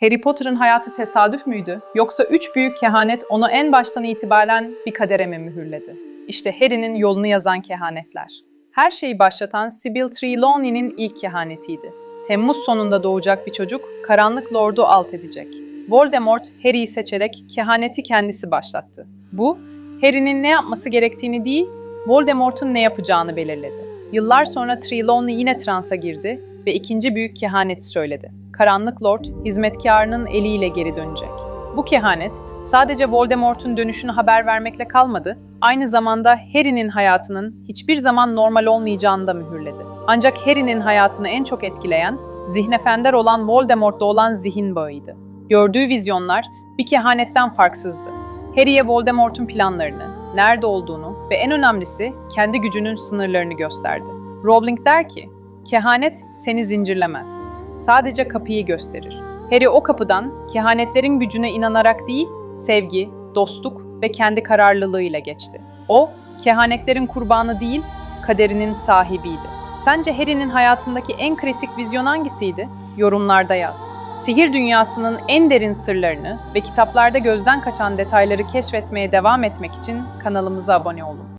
Harry Potter'ın hayatı tesadüf müydü? Yoksa üç büyük kehanet onu en baştan itibaren bir kadere mi mühürledi? İşte Harry'nin yolunu yazan kehanetler. Her şeyi başlatan Sibyl Trelawney'nin ilk kehanetiydi. Temmuz sonunda doğacak bir çocuk, karanlık lordu alt edecek. Voldemort, Harry'i seçerek kehaneti kendisi başlattı. Bu, Harry'nin ne yapması gerektiğini değil, Voldemort'un ne yapacağını belirledi. Yıllar sonra Trelawney yine transa girdi ve ikinci büyük kehaneti söyledi. Karanlık Lord, hizmetkarının eliyle geri dönecek. Bu kehanet, sadece Voldemort'un dönüşünü haber vermekle kalmadı, aynı zamanda Harry'nin hayatının hiçbir zaman normal olmayacağını da mühürledi. Ancak Harry'nin hayatını en çok etkileyen, zihnefender olan Voldemort'la olan zihin bağıydı. Gördüğü vizyonlar bir kehanetten farksızdı. Harry'e Voldemort'un planlarını, nerede olduğunu ve en önemlisi kendi gücünün sınırlarını gösterdi. Rowling der ki, kehanet seni zincirlemez. Sadece kapıyı gösterir. Harry o kapıdan kehanetlerin gücüne inanarak değil, sevgi, dostluk ve kendi kararlılığıyla geçti. O, kehanetlerin kurbanı değil, kaderinin sahibiydi. Sence Harry'nin hayatındaki en kritik vizyon hangisiydi? Yorumlarda yaz. Sihir dünyasının en derin sırlarını ve kitaplarda gözden kaçan detayları keşfetmeye devam etmek için kanalımıza abone olun.